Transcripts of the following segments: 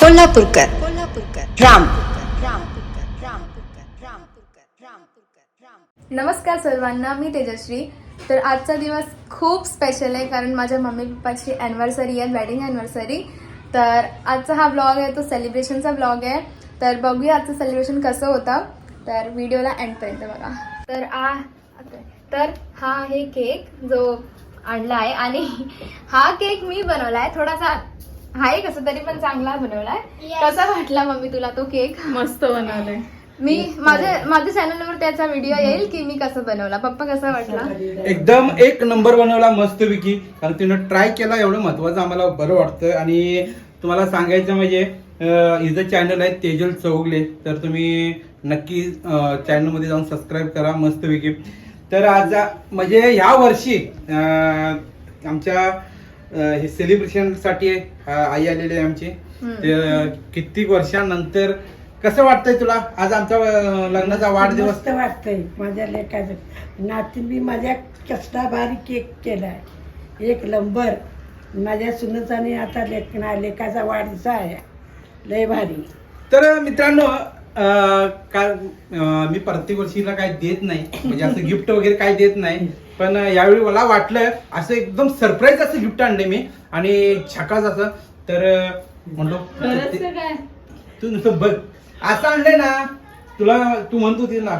कोल्हापूरकर. कोल्हापूरकर राम. नमस्कार सर्वांना मी तेजश्री. तर आजचा दिवस खूप स्पेशल आहे कारण माझ्या मम्मी पप्पाची ॲनिव्हर्सरी आहे वेडिंग ॲनिव्हर्सरी तर आजचा हा ब्लॉग आहे तो सेलिब्रेशनचा ब्लॉग आहे. तर बघूया आजचं सेलिब्रेशन कसं होतं. तर व्हिडिओला एंडपर्यंत बघा. तर आ तर हा आहे केक जो आणला आहे आणि हा केक मी बनवला आहे. थोडासा आहे कसं तरी पण चांगला बनवला आहे कसा वाटला मम्मी तुला तो केक? मस्त बनवलंय. मी माझ्या माझ्या चॅनलवर त्याचा व्हिडिओ येईल की मी कसं बनवला. पप्पा कसा वाटला? एकदम एक नंबर बनवला मस्त विकी कारण तिनं ट्राय केला एवढं महत्वाचं आम्हाला बरं वाटतं आणि तुम्हाला सांगायचं म्हणजे अं, हिचं चॅनल आहे तेजल चौगले. तर तुम्ही नक्की चॅनलमध्ये जाऊन सबस्क्राईब करा मस्त विकी तर आज म्हणजे ह्या वर्षी आमच्या हे सेलिब्रेशनसाठी आई आलेली आहे आमची. कित्येक वर्षानंतर कसं वाटतंय तुला? आज आमचा लग्नाचा वाढदिवस. मस्त वाटतंय. माझ्या लेखाचं नातीन मी माझ्या कसला भारी केक केलाय. एक नंबर. माझ्या सुनताने आता लेख लेखाचा वाढदिवस आहे. लय भारी. तर मित्रांनो अं, का अं, मी प्रत्येक वर्षीला काय देत नाही. म्हणजे असं गिफ्ट वगैरे काय देत नाही. पण यावेळी मला वाटलं असं एकदम सरप्राईज असं गिफ्ट आणले मी. आणि छकाच असं. तर म्हणलो ते- नुसतं बघ. असं आणलंय ना तुला तू म्हणत होती ना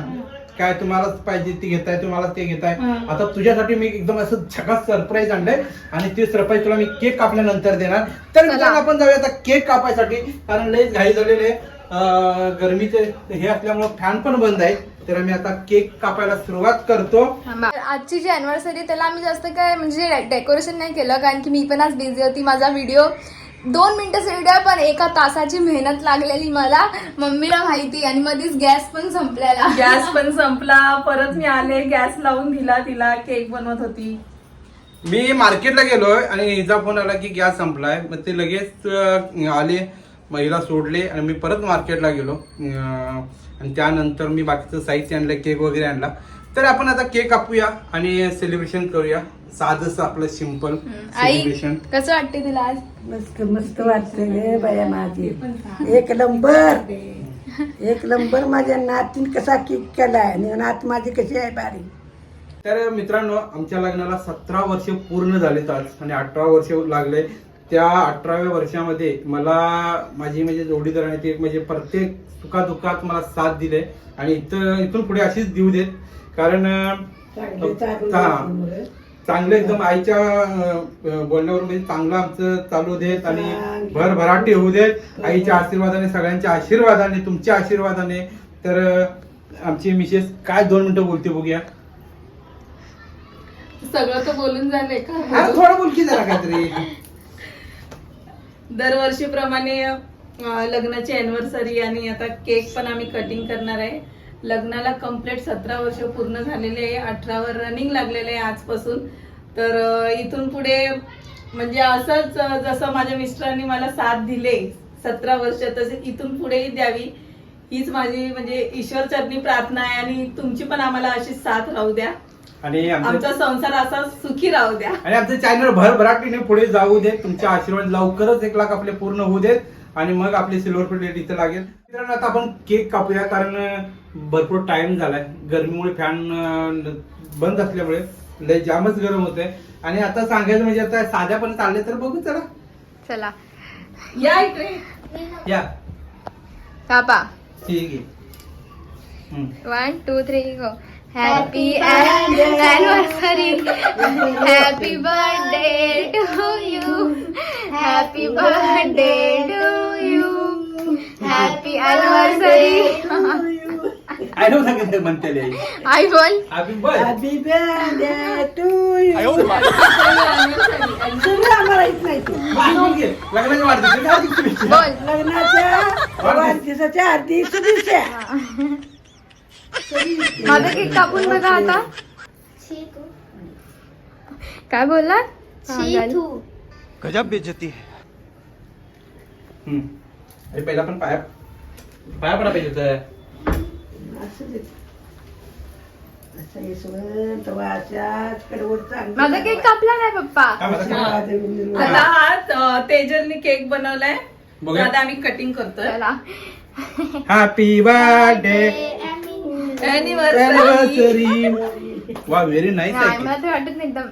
काय तुम्हाला पाहिजे ते घेताय तुम्हाला ते घेताय. आता तुझ्यासाठी मी एकदम असं छकास सरप्राईज आणलंय. आणि ते सरप्राईज तुला मी केक कापल्यानंतर देणार. तर आपण जाऊया आता केक कापायसाठी. कारण लय घाई झालेले गरमीचे हे असल्यामुळे फॅन पण बंद आहे तर आम्ही आता केक कापायला सुरुवात करतो. आजची जी अॅनिव्हर्सरी त्याला आम्ही जास्त काय म्हणजे डेकोरेशन नाही केलं कारण की मी पण आज बिझी होती. माझा व्हिडिओ दोन मिनिटाचा व्हिडिओ पण एका तासाची मेहनत लागलेली मला. मम्मीला माहिती आणि मध्येच गॅस पण संपलेला. गॅस पण संपला. परत मी आले गॅस लावून दिला तिला केक बनवत होती. मी मार्केटला गेलोय आणि हिचा फोन आला की गॅस संपलाय. मग ते लगेच अं, आले महिला सोडले आणि मी परत मार्केटला गेलो. अं, आणि त्यानंतर मी बाकीचं साहित्य आणलं केक वगैरे आणला. तर आपण आता केक कापूया आणि सेलिब्रेशन करूया. साधच आपलं सिंपल आई सेलिब्रेशन कसं वाटते तुला आज? मस्त मस्त बाया माझी. एक नंबर. एक नंबर माझ्या नातीन कसा केक केलाय आणि नात माझी कशी आहे भारी तर मित्रांनो आमच्या लग्नाला सतरा वर्ष पूर्ण झालेत आज आणि अठरा वर्ष लागले. त्या अठराव्या वर्षामध्ये मला माझी म्हणजे जोडीदाराने ते म्हणजे प्रत्येक सुखादुःखात मला साथ दिले आणि इथं इथून पुढे अशीच देऊ देत. कारण हा. चांगलं एकदम आईच्या बोलण्यावर म्हणजे चांगलं आमचं चालू देत आणि. भरभराटी होऊ देत. आईच्या आशीर्वादाने सगळ्यांच्या आशीर्वादाने तुमच्या आशीर्वादाने. तर आमची मिसेस काय दोन मिनिटं बोलते बघूया. सगळं तर बोलून झालंय हा का थोडं बोलकी जरा काहीतरी. दरवर्षीप्रमाणे लग्नाची अॅनिव्हर्सरी आणि आता केक पण आम्ही कटिंग करणार आहे. लग्नाला कंप्लीट सतरा वर्ष पूर्ण झालेले आहे. अठरावर रनिंग लागलेले आहे आजपासून. तर इथून पुढे म्हणजे असंच जसं माझ्या मिस्टरांनी मला साथ दिले सतरा वर्ष तसे इथून पुढेही द्यावी. हीच माझी म्हणजे ईश्वर चरणी प्रार्थना आहे आणि तुमची पण आम्हाला अशी साथ राहू द्या. आणि आमचं संसार असा सुखी राहू द्या. आणि आमचं चॅनल भरभराटीने पुढे जाऊ देत. तुमचे आशीर्वाद लवकरच एक लाख आपले पूर्ण होऊ देत. आणि मग आपली सिल्वर प्लेट इथं लागेल. मित्रांनो आता आपण केक कापूया कारण भरपूर टाइम झालाय. गरमीमुळे फॅन बंद असल्यामुळे लय जामच गरम होतंय. आणि आता सांगायचं म्हणजे आता साध्या पण चालले तर बघू चला. चला. या इकडे. या. कापा. ठीक आहे. One two three go happy anniversary happy birthday to you happy birthday to you happy anniversary I know सांगितलं म्हणते आई बोल happy birth Happy birthday. To you. सगळं आम्हाला येत नाही ते. लग्नाची वाढदिवस काय दिवशी तुम्ही? बोल लग्नाच्या वाढदिवसाच्या आधी शुभेच्छा माझा केक कापून बघा आता. काय बोलला? गजब बेइज्जती है. हम्म. अरे पहिला पण पाया पाया पडा पाहिजे माझा केक कापला नाही पप्पा? आता हा तेजलनी केक बनवलाय. आता आम्ही कटिंग करतोय. चला. Happy birthday Anniversary. वा व्हेरी नाईस नाही मला ते वाटत नाही एकदम.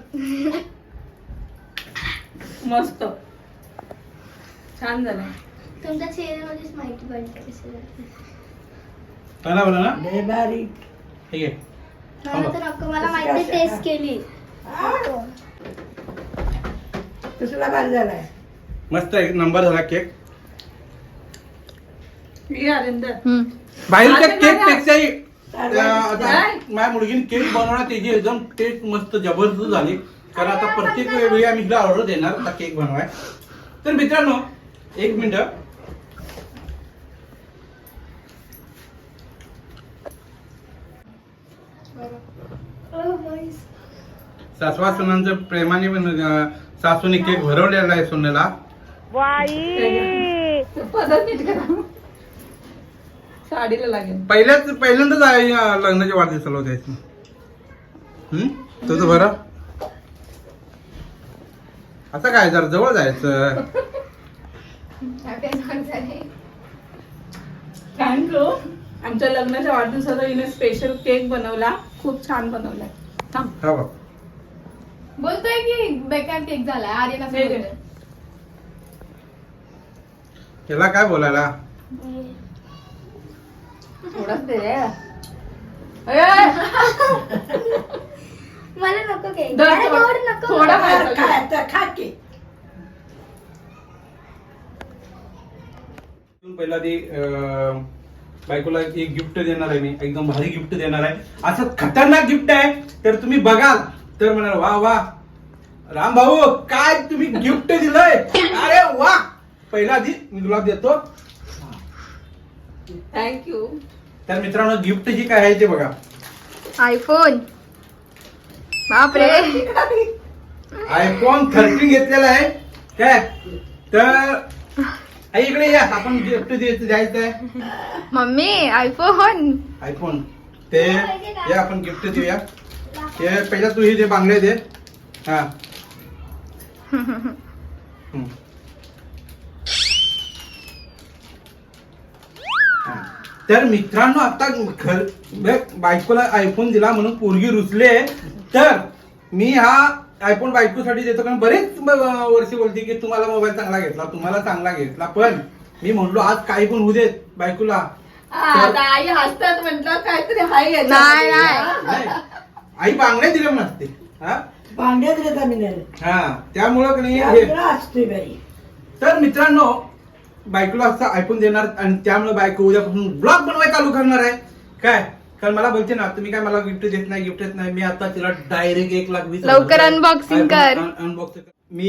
मस्त. छान झालं. तुमच्या चेहऱ्यामध्येच माहिती पडते कसं झालं. चांगला बोला ना. लय भारी. ठीक आहे मला तर नको मला माहिती? टेस्ट केली. कसला भारी झालाय? मस्त एक नंबर झाला केक. बाहेरच्या केक पेक्षाही माझ्या मुलगीने केक बनवणार त्याची एकदम टेस्ट मस्त जबरदस्त झाली. कारण आता प्रत्येक वेळी आम्ही हिला ऑर्डर देणार आता केक बनवाय. तर मित्रांनो एक मिनिट. सासवा सुनांचं प्रेमाने सासूने केक भरवलेला आहे सोन्याला पदर नीट करा. साडीला लागेल. पहिल्याच पहिल्यांदाच आहे या लग्नाच्या वाढदिवसाला होत्या हम्म? तुझं बरं. असं काय जरा जवळ जायचं. आमच्या लग्नाच्या वाढदिवसाचा हिने स्पेशल केक बनवला. खूप छान बनवलाय थांब. हा बघ. बोलतोय की बेकार केक झालाय? आर्यन असं घे. बोलतोय. त्याला काय बोलायला? थोडाच दे रे. मला नको केक दर मला थोडा- गोड नको थोडा मला. खायचा. काय आता खा की. पहिला ती अं, बायकोला एक गिफ्ट देणार आहे मी. एकदम भारी गिफ्ट देणार आहे. असं खतरनाक गिफ्ट आहे. तर तुम्ही बघाल. तर म्हणाल वा वा. राम भाऊ काय तुम्ही गिफ्ट दिलंय? अरे वा! पहिला आधी मी तुला देतो. थँक्यू तर मित्रांनो गिफ्ट जी काय आहे ते बघा. आयफोन बापरे. आयफोन थर्टीन घेतलेला आहे. काय? तर आई, इकडे या आपण गिफ्ट द्यायचं आहे. मम्मी आयफोन आयफोन ते हे आपण गिफ्ट देऊया. ते पहिला तू हे दे बांगडे दे. हा. हम्म. हा. तर मित्रांनो आता घर बघ, बायकोला आयफोन दिला म्हणून पोरगी रुचले तर मी हा आयफोन बायकोसाठी देतो कारण बरेच वर्षी बोलते की तुम्हाला मोबाईल चांगला घेतला तुम्हाला चांगला घेतला. पण मी म्हणलो आज काही पण होऊ देत बायकोला. आता आई हसतात म्हटलं काहीतरी हाय. आई बांगड्या दिल्या म्हणून असते हा आम्ही नाही? हा त्यामुळं की नाही यात्रा असते बाई. तर मित्रांनो बायकोला असं आयफोन देणार आणि त्यामुळे बायको उद्यापासून ब्लॉग बनवायला चालू करणार आहे. काय? कारण मला बोलते ना तुम्ही काय मला गिफ्ट देत नाही गिफ्ट देत नाही मी आता तिला डायरेक्ट एक लाख वीस लवकर unboxing कर. अनबॉक्सिंग मी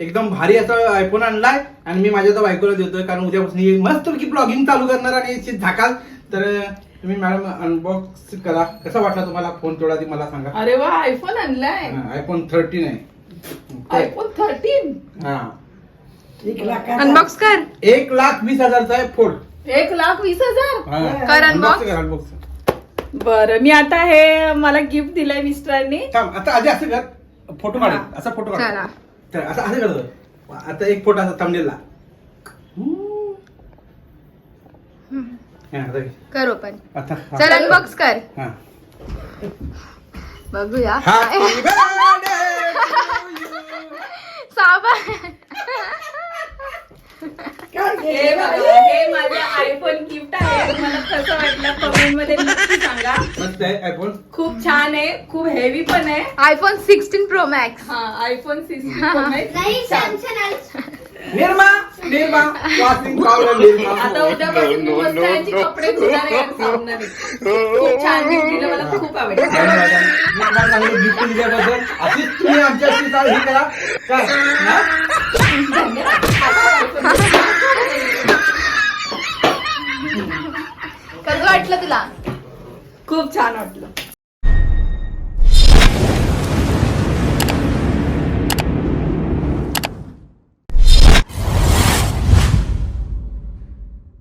एकदम भारी असा आयफोन आणलाय आणि मी माझ्या बायकोला देतोय कारण उद्यापासून मस्त की ब्लॉगिंग चालू करणार आणि झाकाल. तर तुम्ही मॅडम अनबॉक्स करा. कसा वाटला तुम्हाला फोन तेवढा ती मला सांगा. अरे वा आयफोन आणलाय. आयफोन थर्टीन आहे. आयफोन थर्टीन हा. एक लाखाचा अनबॉक्स कर एक लाख वीस हजारचा आहे फोन एक लाख वीस हजार हा. कर unbox. कर unbox. बरं मी आता हे मला गिफ्ट दिलंय मिस्टरांनी थांब आता आधी असं कर फोटो काढ असा फोटो काढ चला तर आता असं करतो आता एक फोटो असा थंबनेलला हा, आता घे. कर ओपन आता हा. चल अनबॉक्स कर हा. बघूया Happy birthday to you. साबण हे बघा हे माझं आयफोन गिफ्ट आहे. तुम्हाला कसं वाटलं कमेंटमध्ये नक्की सांगा. मस्त आहे आयफोन खूप छान आहे खूप हेवी पण आहे. आयफोन सिक्स्टीन प्रो मॅक्स हा आयफोन सिक्स्टी पण आहे नाही खूप छान. सॅमसंग आहे. Nirma Nirma washing powder Nirma. आता उद्यापासून मी मस्त यांची कपडे धुणार आहे आणि साबणाने. खूप छान दिलं मला खूप आवडलं. धन्यवाद. निर्मा चांगलं गिफ्ट दिल्याबद्दल अशीच तुम्ही आमच्याशी चाल- हे करा. काय? हा? कसं वाटलं तुला खूप छान वाटलं